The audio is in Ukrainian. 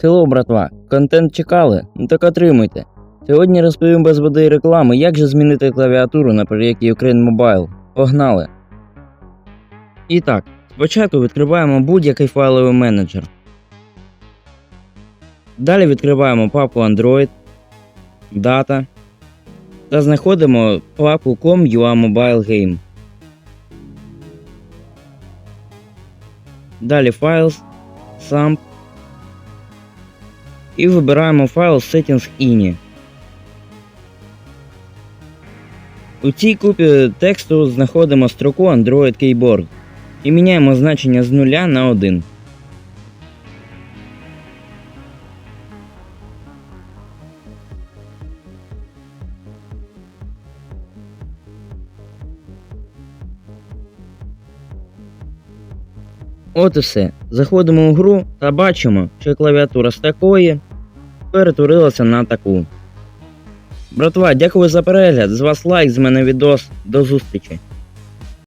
Хелло, братва! Контент чекали? Ну так отримуйте. Сьогодні розповім без води і реклами, як же змінити клавіатуру на проєкті Ukraine Mobile. Погнали! І так, спочатку відкриваємо будь-який файловий менеджер. Далі відкриваємо папу Android, Data та знаходимо папу com.ua Mobile Game. Далі Files, Samp і вибираємо файл Settings INI. У цій купі тексту знаходимо строку Android Keyboard і міняємо значення з 0 на 1. От і все. Заходимо у гру та бачимо, що клавіатура з такої перетворилася на таку. Братва, дякую за перегляд. З вас лайк, з мене відос. До зустрічі.